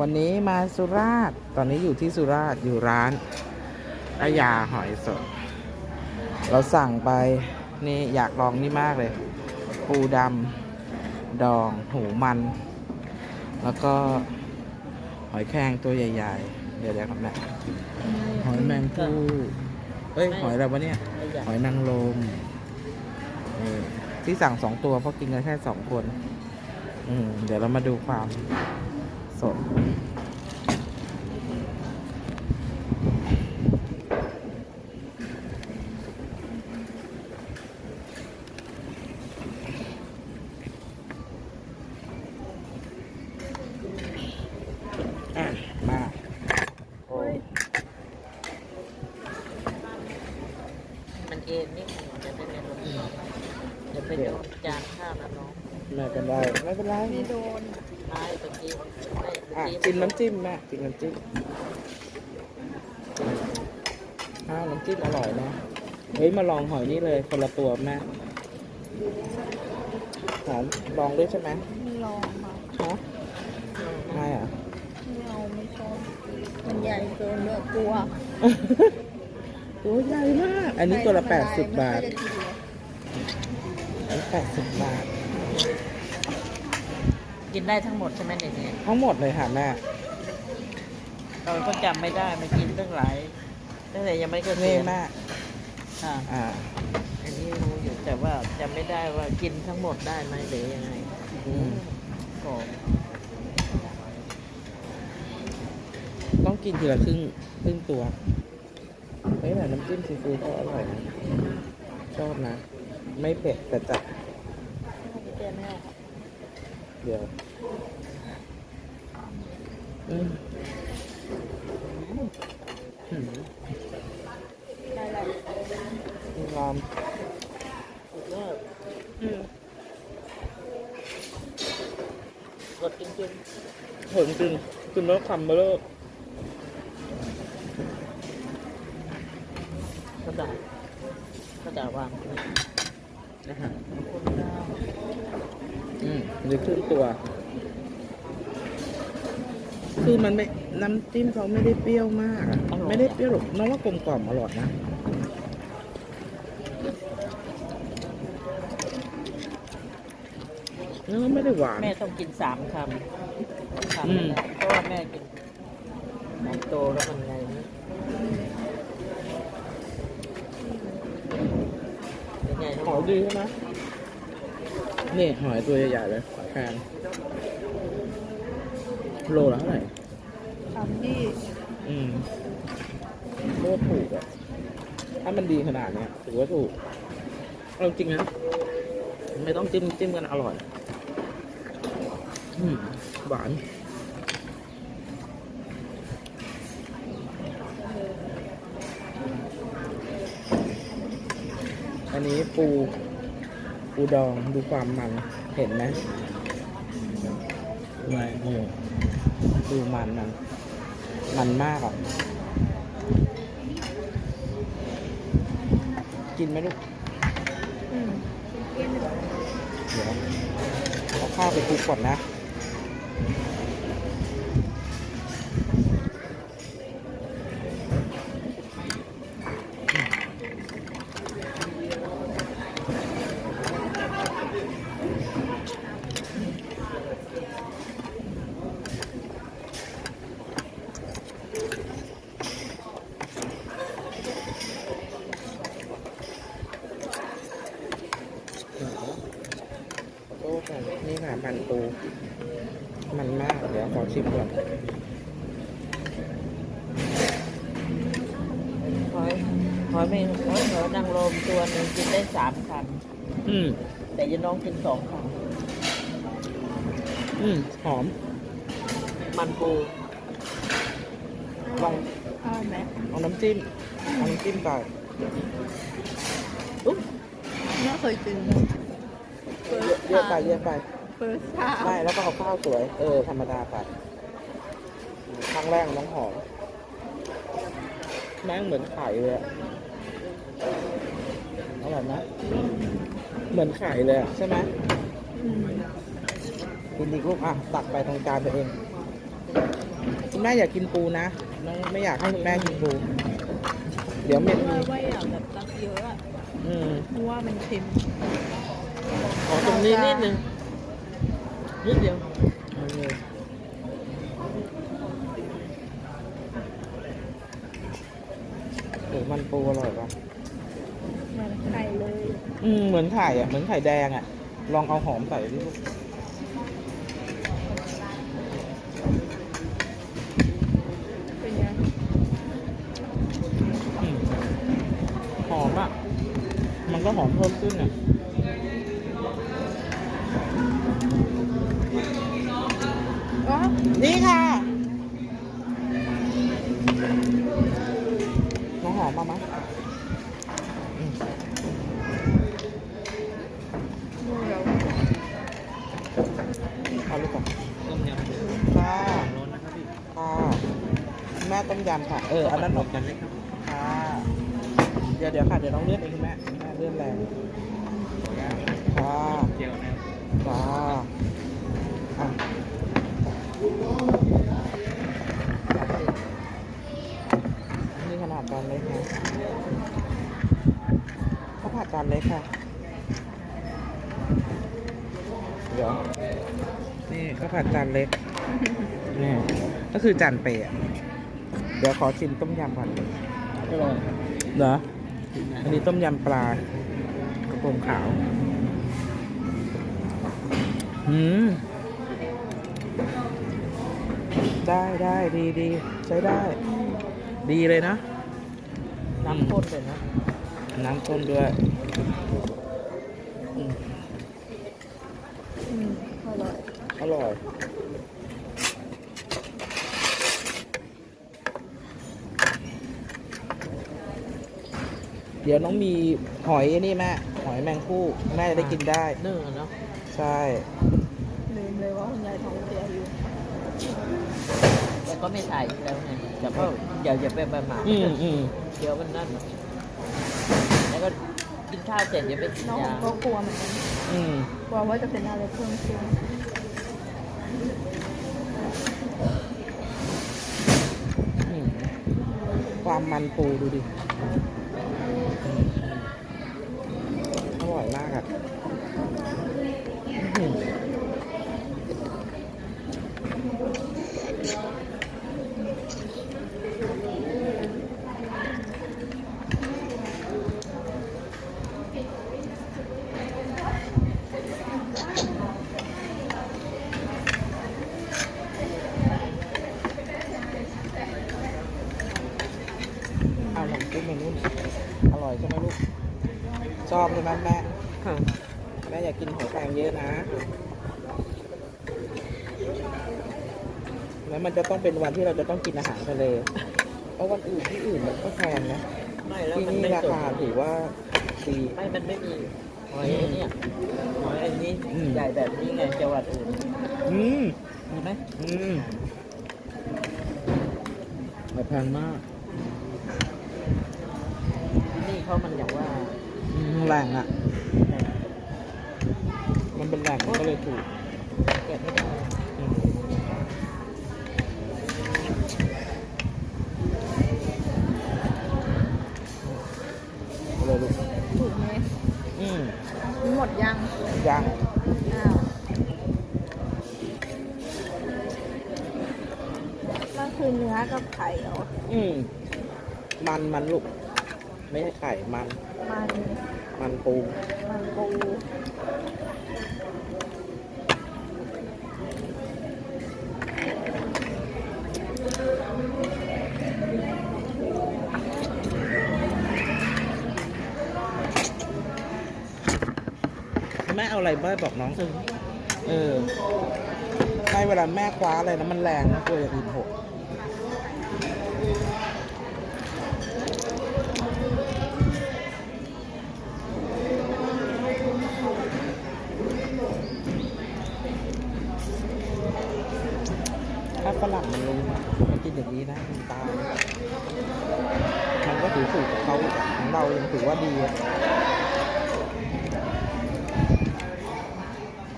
วันนี้มาสุราษฎร์ตอนนี้อยู่ที่สุราษฎร์อยู่ร้านอายาหอยสด เราสั่งไปนี่อยากลองนี่มากเลย ปูดำดองหูมัน แล้วก็หอยแครงตัวใหญ่ ๆ เดี๋ยวเดี๋ยวครับแม่หอยแมงภู่เอ้ยหอยอะไรวะเนี่ย หอยนางรมนี่ที่สั่งสองตัวเพราะกินกันแค่สองคน อืมเดี๋ยวเรามาดูความ สด อะ มาโอ้ย มันเอ็นนี่มันจะเป็นในรถเดี๋ยวไปโดนจานข้าวนะน้อง ไม่เป็นไรไม่เป็นไร ไม่โดน ไม้ตะกี้ไม่ตะ อะ กี้จิ้มน้ำจิ้มแม่จิ้มน้ำจิ้มอ้าวน้ำจิ้มอร่อยนะ เฮ้ยมาลองหอยนี่เลย คนละตัวแม่หอมลองด้วยใช่ไหมไม่ลองค่ะฮะไม่อะ ไม่เอาไม่ชอบมันใหญ่เกินเนื้อกลัวตัวใหญ่มาก อันนี้ตัวละแปดสิบบาท ไม่ค่อยจะกินเลยอันนี้แปดสิบบาท กินได้ทั้งหมดใช่ไหมเนี่ยเนี่ยทั้งหมดเลยค่ะแม่เราก็จำไม่ได้มันกินตั้งหลายตั้งแต่ยังไม่เกิดนี่เรียนแม่อ่าอ่าอันนี้รู้อยู่แต่ว่าจำไม่ได้ว่ากินทั้งหมดได้ไหมหรือยังไงอืมก็ต้องกินทีละครึ่งครึ่งตัวเฮ้ยแต่น้ำจิ้มซีฟู้ดเขาอร่อยนะชอบนะ ไม่เผ็ดแต่จัดไม่เจอแน่ เดี๋ยวอืมอืมได้แล้วมีความสุดยอดอืมกดจริงเห็นจริงกินแล้วคำมาเลิกๆกระดาษกระดาษวาง นะฮะคนดาวอืมหรือครึ่งตัว คือมันไม่น้ำจิ้มเขาไม่ได้เปรี้ยวมากอะไม่ได้เปรี้ยวหรอกน้องว่ากลมกล่อมอร่อยนะเนื้อไม่ได้หวาน แม่ต้องกินสามคำสามอืมเพราะว่าแม่กินมันโตแล้วมันไงนี่เป็นไง หอยดีใช่ไหมนี่หอยตัวใหญ่ๆเลยหอยแครงโลละเท่าไหร่ทำที่อืมโคตรถูกอะถ้ามันดีขนาดเนี้ยถือว่าถูกเอาจริงนะ ไม่ต้องจิ้มจิ้มกันอร่อย อืมหวาน อันนี้ปูปูดองดูความมันเห็นไหมไม่โอ้ดูมันมันมันมากอะกินไหมลูกอืมกินเดี๋ยวเอาข้าวไปคลุกก่อนนะ โอ้ค่ะนี่ค่ะมันปู มันมาก เดี๋ยวขอ ชิมก่อนหอยหอยไม่หอยหอยนางรมตัวหนึ่งกินได้สามคอืมำแต่ยายน้องกินสองคอืมหอมำมันปูลองอร่อยไหมเอาน้ำจิ้มเอาน้ำจิ้มใส่อุ๊บไม่เคยกินเฟิร์สเยอะไปเยอะไป เฟิร์สชาไม่แล้วก็เอาข้าวสวย เออ ธรรมดาไปครั้งแรกน้องหอมแม่งเหมือนไข่เลยอะอร่อยไหมเหมือนไข่เลยอะใช่ไหมอืมกินดีลูกอะตักไปตรงจานตัวเองอคุณแม่อยากกินปูนะไม่ไม่อยากให้คุณแม่กินปู เดี๋ยวเม็ดมีว่าอยากแบบตักเยอะอะอืมเพราะว่ามันเค็ม ขอตรงนี้นิดนึง นิดเดียวเอาเลยโอ้มันปูอร่อยปะเหมือนไข่เลย อืมเหมือนไข่อะ เหมือนไข่แดงอะ ลองเอาหอมใส่ดิลูกเป็นไงอืมหอมอะ มันก็หอมเพิ่มขึ้นอะ นี่ค่ะน้องหอมมาไหมอืมดูแล้วเอาลูกก่อนต้มยำค่ะร้อนนะครับพี่ค่ะแม่ต้มยำค่ะ เอออันนั้นหหมนดกันเลยครับค่ะเดี๋ยวเดี๋ยวค่ะ เดี๋ยวน้องเลื่อนเองคุณแม่แม่เลื่อนแรงค่ะเจียวนะจ้าอะ นี่ขนาดจานเล็กนะข้าวผัดจานเล็กค่ะ เดี๋ยว นี่ข้าวผัดจานเล็ก นี่ก็คือจานเปย์อะเดี๋ยวขอชิมต้มยำก่อนอร่อยเหรอ อันนี้ต้มยำปลากระพงขาว อืม ได้ได้ดีดีใช้ได้ ดีเลยนะ น้ำข้นเลยนะ น้ำข้นด้วยอืมอืมอร่อย อร่อยเดี๋ยวน้องมีหอยนี่แม่หอยแมงคู่แม่จะได้กินได้นึ่งอะเนาะใช่ ลืมเลยว่าคุณยายท้องเสียอยู่แต่ ก็ไม่ถ่ายอีกแล้วไงแต่ก็อย่าอย่าไปประมาทอืมอืมเดี๋ยวมันนั่น แล้วก็กินข้าวเสร็จเดี๋ยวไปกินน้องยาก็กลัวเหมือนกันอืมกลัวว่าจะเป็นอะไรเพิ่มขึ้นอืมความมันปูดูดิ อร่อยมากอะ เอาหนังกุ้งมานุ่นอร่อยใช่ไหมลูก ชอบใช่ไหมแม่แม่อยากกินหอยแครงเยอะนะ แล้วมันจะต้องเป็นวันที่เราจะต้องกินอาหารทะเล เพราะวันอื่นที่อื่นมันก็แพงนะ ไม่แล้วที่มันนี่ไม่ราสดคาถือว่าดีไม่มันไม่มีหอยไอ้เนี่ยหอยไอ้นี้อืมใหญ่แบบนี้ไงจังหวัดอื่นอืมมีไหมอืมแต่แพงมาก ที่นี่เขามันอย่างว่าอืมแหล่งอะ มันเป็นแหล่งมันก็เลยถูกเก็บไม่ได้อืมเอาเลยลูกถูกไหมอืมหมดยัง ยังอ้าวก็คือเนื้อกับไข่เหรอ อืม มันมันลูก ไม่ใช่ไข่มัน มันมันปูมันปูแม่เอาอะไรบ้างบอกน้องสิเออให้เวลาแม่คว้าอะไรนะมันแรงนะตัวอย่างอื่นหก ฝรั่งมันลงมันกินอย่างนี้นะมันตายมันก็ถือสูตรของเขาของเรายังถือว่าดีอะ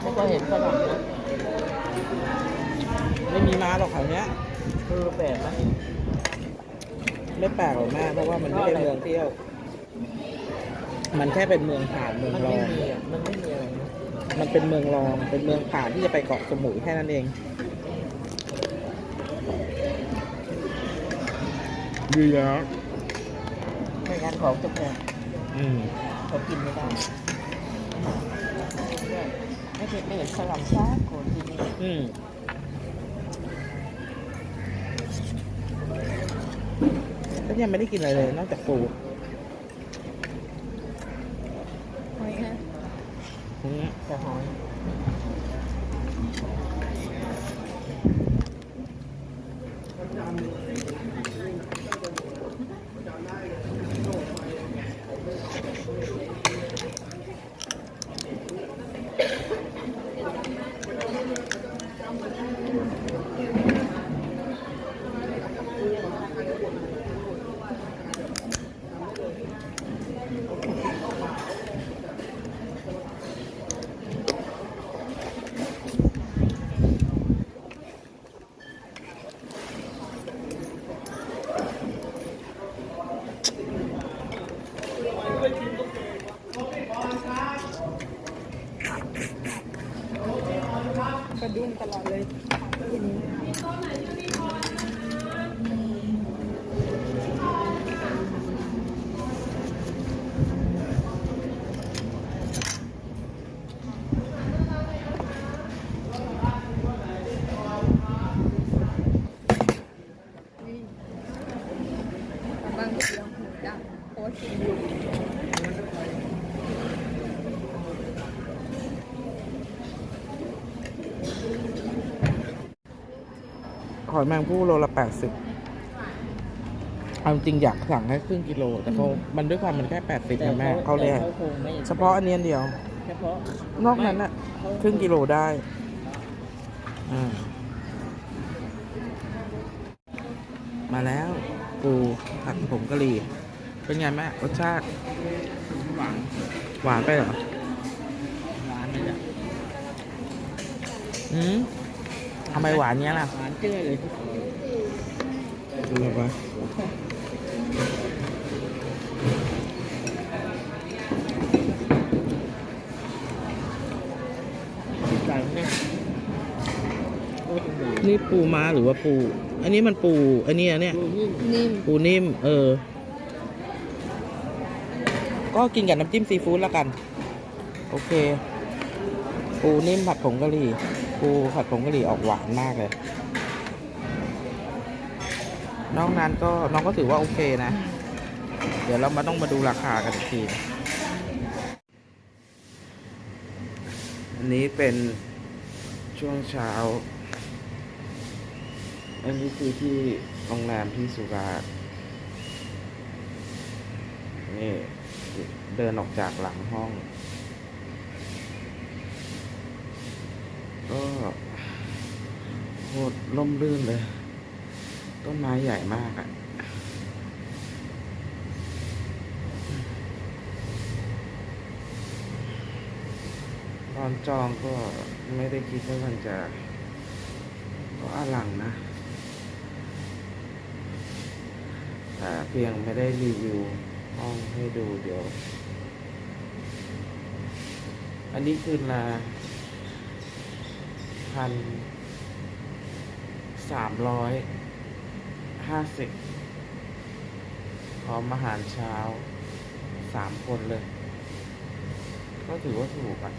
ไม่ก็เห็นฝรั่งนะไม่มีม้าหรอกแถวเนี้ยคือแบบมันไม่แปลกหรอกแม่เพราะว่ามันไม่ใช่เมืองเที่ยว มันแค่เป็นเมืองผ่านเมืองมันรอไม่งมีอะมันไม่มีอะไรนะมันเป็นเมืองรอง เป็นเมืองผ่านที่จะไปเกาะสมุยแค่นั้นเอง ดีแล้วไม่งั้นของจะแพงอืมเขากินไม่ได้ไม่เห็นไม่เห็นฝรั่งชาคนที่นี่อืมก็ยังไม่ได้กินอะไรเลยนอกจากปู กระดุ้งตลอดเลยทีนี้ นี่บางทีเราหูดังเพราะว่ากินอยู่ ห อยแมงผู้โลละแปดสิบเอาจริงอยากสั่งแค่ครึ่งกิโล แต่เขามันด้วยความมันแค่แปดสิบนะแม่เขาเลยแต่คงไม่เฉพาะอันนี้อันเดียว เฉพาะ นอกนั้นอะครึ่งกิโลได้อ่ามาแล้วปูผัดผงกะหรี่ เป็นไงแม่รสชาติ หวาน หวานไปเหรอ หวานเลยอะอืมทำไมหวานเนี้ยล่ะ หวานเจ้ยเลยดูแบบว่าหวานเนี่ยโอ้ถึงหวานนี่ปูม้าหรือว่าปู อันนี้มันปู อันนี้อันเนี้ยดูนี่นิ่มปูนิ่ม เออ ก็กินกับน้ำจิ้มซีฟู้ดแล้วกัน โอเค ปูนิ่มผัดผงกะหรี่ ปูผัดผงกะหรี่ออกหวานมากเลย นอกนั้นก็น้องก็ถือว่าโอเคนะ เดี๋ยวเรามาต้องมาดูราคากันอีกที อันนี้เป็นช่วงเช้า อันนี้คือที่โรงแรมที่สุราษฎร์นี่เดินออกจากหลังห้อง ก็ โคตรล่มลื่นเลย ต้นไม้ใหญ่มากอะ่ะตอนจองก็ไม่ได้คิดว่ามันจะ ก็อลังนะแต่เพียงไม่ได้รีวิวห้องให้ดูเดี๋ยว อันนี้คืนละ พันสามร้อยห้าสิบพร้อมอาหารเช้าสามคนเลย ก็ถือว่าถูกอะ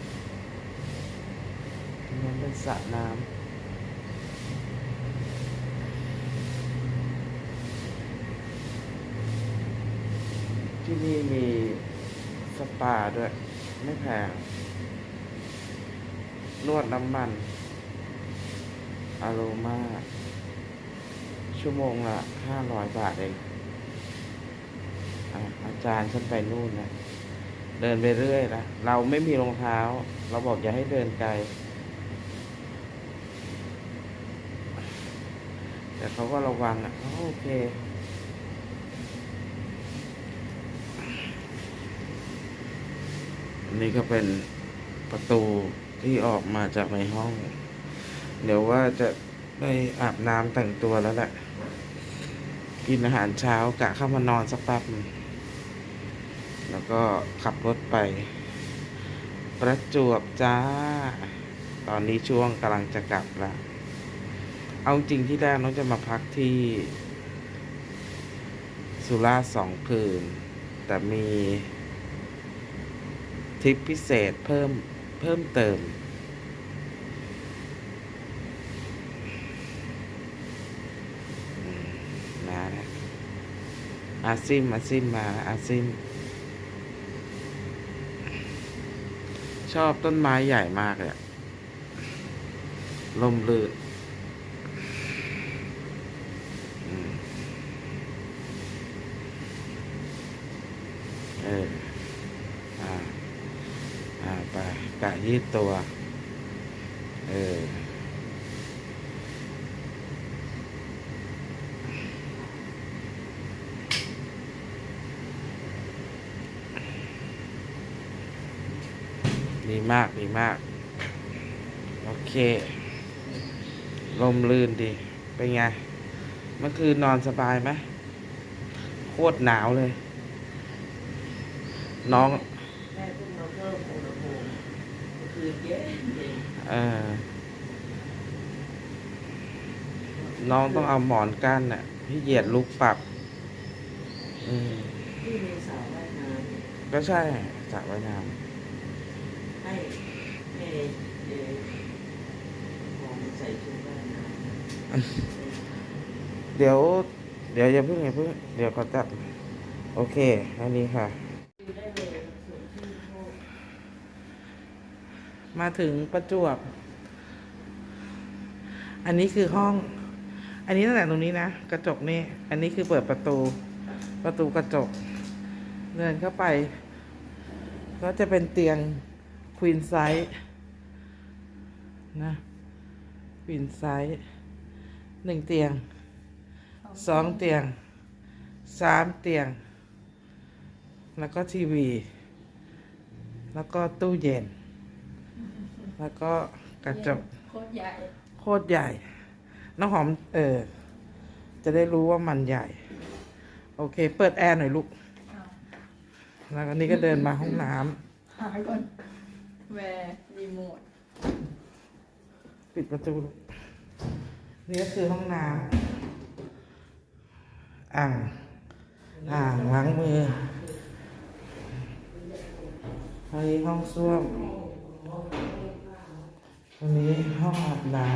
มันเป็นสระน้ำที่นี่มีสปาด้วย ไม่แพงนวดน้ำมัน อโรมาชั่วโมงละห้าร้อยบาทเองอาจารย์ฉันไปนู่นนะเดินไปเรื่อยนะเราไม่มีรองเท้า เราบอกอย่าให้เดินไกล แต่เขาก็ระวังอะโอเคอันนี้ก็เป็นประตูที่ออกมาจากในห้อง เดี๋ยวว่าจะได้อาบน้ำแต่งตัวแล้วแหละ กินอาหารเช้ากะเข้ามานอนสักแป๊บนึงแล้วก็ขับรถไป ประจวบจ้า ตอนนี้ช่วงกำลังจะกลับแล้วเอาจริงที่แรกน้องจะมาพักที่ สุราษฎร์สองคืน แต่มีทริปพิเศษเพิ่มเพิ่มเติม อืมมาแล้ว อาซิมอาซิมมาอาซิม ชอบต้นไม้ใหญ่มากเลยลมลื่นอืมเออ อ่า อ่า ไปกะยืดตัว เออ ดีมากดีมาก โอเค ลมลื่นดี เป็นไง เมื่อคืนนอนสบายไหมโคตรหนาวเลย น้องแม่เพิ่งมาเพิ่มอุณหภูมิเมื่อคืนเย็นเย็นเออน้องต้องเอาหมอนกั้นน่ะพี่เหยียดลุกปรับ อืมที่มีสาวว่ายน้ก็ใช่สระว่ายน้ำ ให้ให้เอ่อของใส่ชุดว่ายน้ำเดี๋ยว เดี๋ยวอย่าเพิ่งอย่าเพิ่งเดี๋ยวเขาจัดโอเคแค่นี้ค่ะ มาถึงประจวบ อันนี้คือห้อง อันนี้ตั้งแต่ตรงนี้นะ กระจกนี่ อันนี้คือเปิดประตู ประตูกระจก เดินเข้าไป ก็จะเป็นเตียง ควีนไซส์นะควีนไซส์หนึ่งเตียงสองเตียงสามเตียง แล้วก็ทีวี แล้วก็ตู้เย็น แล้วก็กระจกโคตรใหญ่ โคตรใหญ่ น้องหอมเออ จะได้รู้ว่ามันใหญ่ โอเค เปิดแอร์หน่อยลูก แล้วก็นี่ก็เดินมาห้องน้หายก่อน แวร์รีโมทปิดประตูลูกนี่ก็คือห้องน้ำอ่าง อ่างล้างมืออันนี้ห้องส้วมอันนี้ห้องอาบน้ำ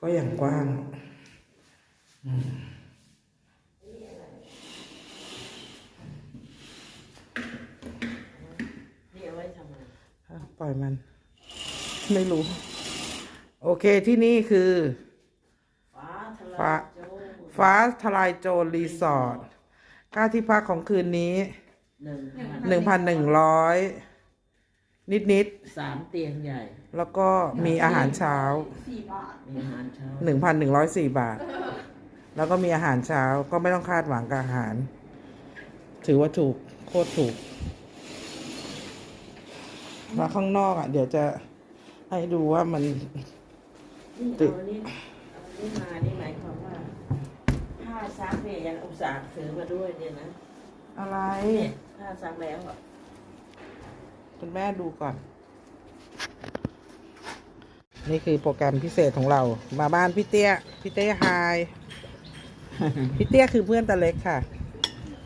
ก็อย่างกว้างนี่เอาไว้ทำอะไร อะ ปล่อยมัน ไม่รู้ โอเคที่นี่คือ ฟ้าทลาฟ้ายโจรฟ้าทลายโจรรีสอร์ทค่าที่พักของคืนนี้หนึ่งหนึ่งพันหนึ่งร้อยนิดนิดสามเตียงใหญ่ๆแล้วก็มีอาหารเช้าสี่บาทมีอาหารเช้าหนึ่งพันหนึ่งร้อยสี่บาท แล้วก็มีอาหารเช้าก็ไม่ต้องคาดหวังกับอาหาร ถือว่าถูกโคตรถูก แล้วข้างนอกอะ เดี๋ยวจะให้ดูว่ามันนี่ติดเอาอันนี้เอาอันนี้มา นี่หมายความว่าผ้าซักเนี่ยยังอุตส่าห์ซื้อมาด้วยเนี่ยนะ อะไรเนี่ยผ้าซักแล้วอะคุณแม่ดูก่อน นี่คือโปรแกรมพิเศษของเรา มาบ้านพี่เตี้ย พี่เตี้ยไฮพี่เตี้ยคือเพื่อนตาเล็กค่ะ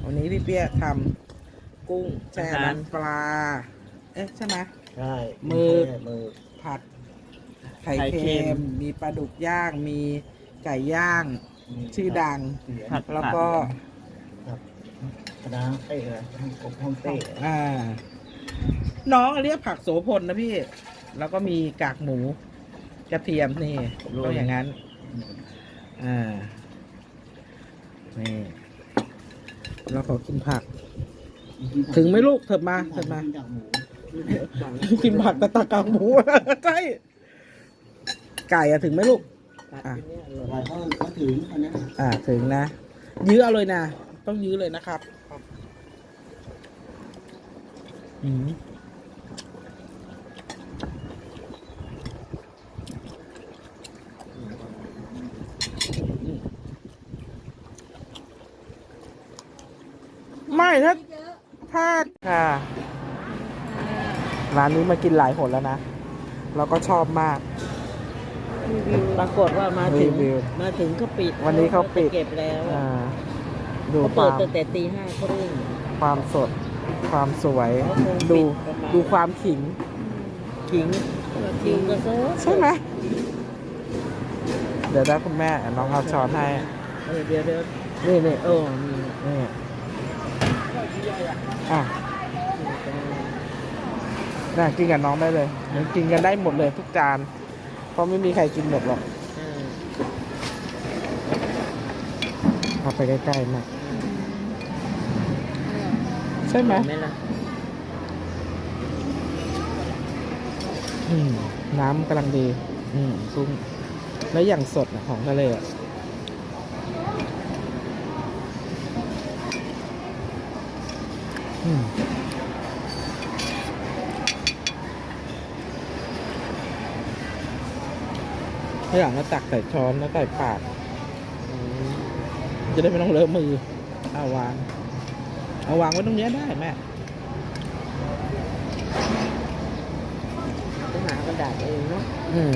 วันนี้พี่เตี้ยทำกุ้งแช่น้ำปลาเอ๊ะใช่ไหม ใช่มือ มือ ผัด ไข่ไข่เค็เค็ม ม มีปลาดุกย่าง มีไก่ย่าง ชื่อดังผัด แล้วก็คณะเต้อะไรกบห้องเต้อ่า น้องเรียกผักโสพลนะพี่ แล้วก็มีกากหมู กระเทียมนี่ต้องอย่างนั้นอ่า นี่ เราขอกินผัก ถึงไหมลูกเถิดมาเถิดมาจากหมู กินผักตะตะกลางหมูใช่ไก่อะถึงไหมลูก อะอ่าถึงนะ ยื้อเอาเลยนะ ต้องยื้อเลยนะครับอืมไม่ถ้าถ้าค่ะ ร้านนี้มากินหลายหนแล้วนะ เราก็ชอบมากปรากฏว่ามาถึงรีวิวมาถึงเขาปิดวันนี้เขาปิด เก็บแล้วอ่าดูเขาคเปิดวามตั้งแต่ตีห้าครึ่ง ความสด ความสวย เขาคงดูปิดประมาณ ดูความขิง ขิงขิงก็โซ่ใช่ไหมเดี๋ยวได้คุณแม่น้องเอาช้อนให้เออเดี๋ยวเดี๋ยวนี่นี่ โอ้มีนี่อะ น่ากินกับน้องได้เลยมันกินกันได้หมดเลยทุกจาน เพราะไม่มีใครกินหมดหรอกเออเอาไปใกล้ๆมาใช่ไหมเห็นไหมล่ะอืมน้ำกำลังดี อืมกุ้งแล้วอย่างสดอะของทะเลอะอืม ถ้าอย่างก็ตักใส่ช้อนแล้วใส่ปาก จะได้ไม่ต้องเลอะมือ เอาวาง เอาวางไว้ตรงเนี้ยได้แม่ไปหากระดาษเองเนาะอืม